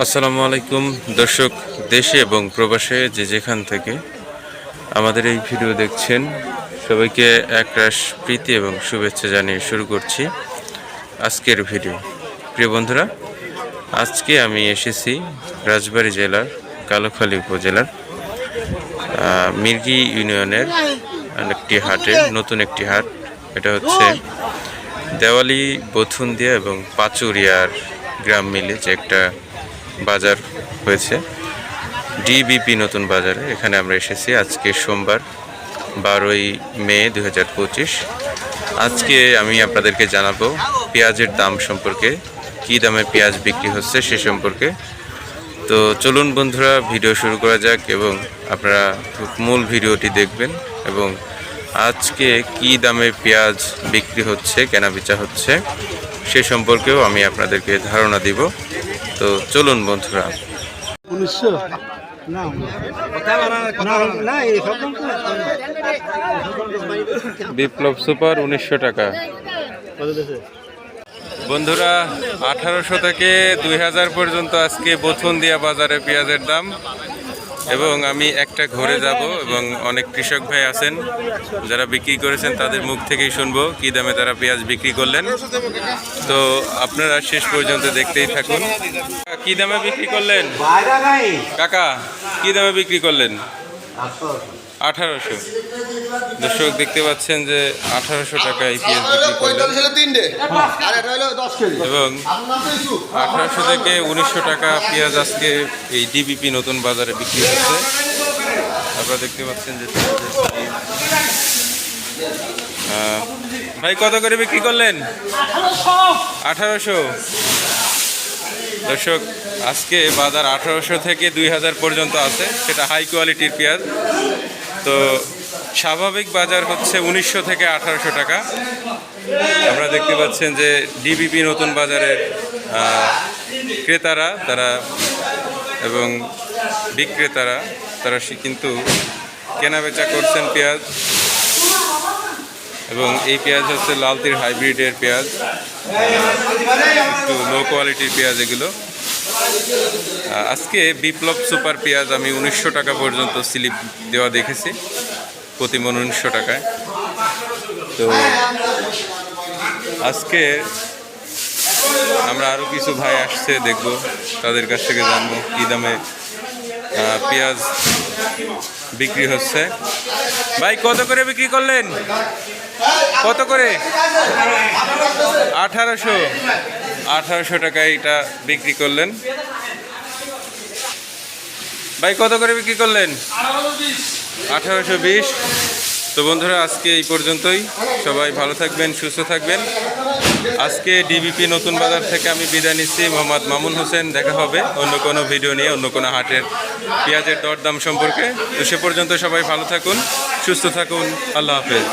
আসসালামু আলাইকুম, দর্শক, দেশে এবং প্রবাসে যে যেখান থেকে আমাদের এই ভিডিও দেখছেন, সবাইকে একরাশ প্রীতি এবং শুভেচ্ছা জানিয়ে শুরু করছি আজকের ভিডিও। প্রিয় বন্ধুরা, আজকে আমি এসেছি রাজবাড়ী জেলার কালোখালী উপজেলার মির্গি ইউনিয়নের একটি হাটে নতুন একটি হাট। এটা হচ্ছে দেওয়ালি বথুন্দিয়া এবং পাচুরিয়ার গ্রাম মিলে যে একটা বাজার হয়েছে। ডিবিপি নতুন বাজারে, এখানে আমরা এসেছি আজকে সোমবার, বারোই মে দু হাজার পঁচিশ। আজকে আমি আপনাদেরকে জানাব পেঁয়াজের দাম সম্পর্কে, কী দামে পেঁয়াজ বিক্রি হচ্ছে সে সম্পর্কে। তো চলুন বন্ধুরা, ভিডিও শুরু করা যাক এবং আপনারা মূল ভিডিওটি দেখবেন এবং আজকে কি দামে পেঁয়াজ বিক্রি হচ্ছে কেনা বেচা হচ্ছে, সে সম্পর্কেও আমি আপনাদেরকে ধারণা দিব। তো চলুন বন্ধুরা। উনিশশো বিপ্লব সুপার উনিশশো টাকা। বন্ধুরা আঠারোশো থেকে দুই হাজার পর্যন্ত আজকে বথুন দিয়া বাজারে পেঁয়াজের দাম। এবং আমি একটা ঘরে যাব এবং অনেক কৃষক ভাই আছেন যারা বিক্রি করেছেন তাদের মুখ থেকেই শুনব কী দামে তারা পেঁয়াজ বিক্রি করলেন। তো আপনারা শেষ পর্যন্ত দেখতেই থাকুন। কী দামে বিক্রি করলেন? কাকা কী দামে বিক্রি করলেন? আঠারোশো। দর্শক দেখতে পাচ্ছেন যে আঠারোশো টাকায় পেঁয়াজ বিক্রি করলেন। এবং আঠারোশো থেকে উনিশশো টাকা পেঁয়াজ আজকে এই ডিবিপি নতুন বাজারে বিক্রি হচ্ছে। আপনারা দেখতে পাচ্ছেন যে ভাই কত করে বিক্রি করলেন? আঠারোশো। দর্শক আজকে বাজার আঠারোশো থেকে দুই হাজার পর্যন্ত আছে। সেটা হাই কোয়ালিটির পেঁয়াজ। তো স্বাভাবিক বাজার হচ্ছে উনিশশো থেকে আঠারোশো টাকা। আমরা দেখতে পাচ্ছেন যে ডিবিপি নতুন বাজারের ক্রেতারা, তারা এবং বিক্রেতারা, তারা কিন্তু কেনাবেচা করছেন পেঁয়াজ এবং এই পেঁয়াজ হচ্ছে লালতির হাইব্রিডের পেঁয়াজ, একটু লো কোয়ালিটির পেঁয়াজ এগুলো। আজকে বিপ্লব সুপার পেঁয়াজ আমি উনিশশো টাকা পর্যন্ত স্লিপ দেওয়া দেখেছি, প্রতি মন উনিশশো টাকায়। তো আজকে আমরা আরও কিছু ভাই আসছে দেখব, তাদের কাছ থেকে জানব কী দামে পেঁয়াজ বিক্রি হচ্ছে। ভাই, কত করে বিক্রি করলেন? কত করে? আঠারোশো। আঠারোশো টাকায় এটা বিক্রি করলেন। ভাই, কত করে বিক্রি করলেন? আঠারোশো বিশ। তো বন্ধুরা, আজকে এই পর্যন্তই। সবাই ভালো থাকবেন, সুস্থ থাকবেন। আজকে ডিবিপি নতুন বাজার থেকে আমি বিদায় নিচ্ছি। মোহাম্মদ মামুন হোসেন, দেখা হবে অন্য কোনো ভিডিও নিয়ে, অন্য কোনো হাটের পেঁয়াজের দরদাম সম্পর্কে। তো সে পর্যন্ত সবাই ভালো থাকুন, সুস্থ থাকুন। আল্লাহ হাফেজ।